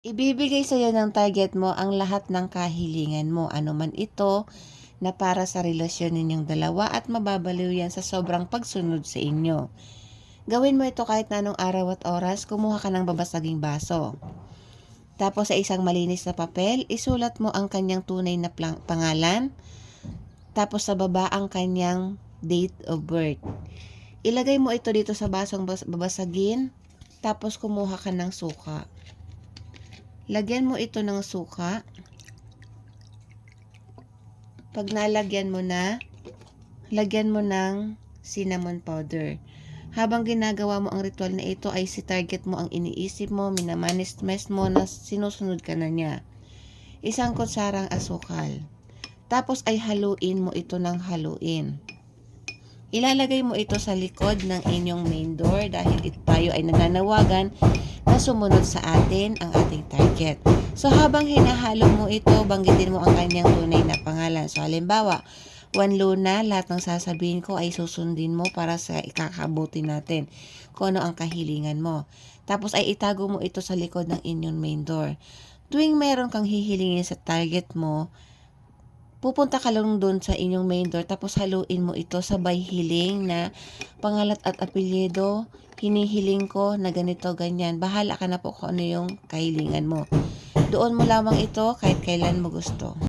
Ibibigay sa'yo ng target mo ang lahat ng kahilingan mo, ano man ito na para sa relasyon ninyong dalawa at mababaliw yan sa sobrang pagsunod sa inyo. Gawin mo ito kahit na anong araw at oras, kumuha ka ng babasaging baso. Tapos sa isang malinis na papel, isulat mo ang kanyang tunay na pangalan. Tapos sa baba ang kanyang date of birth. Ilagay mo ito dito sa basong bas- babasagin. Tapos kumuha ka ng suka. Lagyan mo ito ng suka. Pag nalagyan mo na, lagyan mo ng cinnamon powder. Habang ginagawa mo ang ritual na ito ay si target mo ang iniisip mo, minamanis-mes mo na sinusunod ka na niya. Isang kutsarang asukal. Tapos ay haluin mo ito ng haluin. Ilalagay mo ito sa likod ng inyong main door dahil ito tayo ay nananawagan na sumunod sa atin ang ating target. So habang hinahalo mo ito, banggitin mo ang kanyang tunay na pangalan. So halimbawa, Juan Luna, lahat ng sasabihin ko ay susundin mo para sa ikakabuti natin kung ano ang kahilingan mo. Tapos ay itago mo ito sa likod ng inyong main door. Tuwing meron kang hihilingin sa target mo, pupunta ka lang doon sa inyong main door tapos haluin mo ito sabay hiling na pangalat at apelyido, hinihiling ko na ganito, ganyan. Bahala ka na po kung ano yung kahilingan mo. Doon mo lamang ito kahit kailan mo gusto.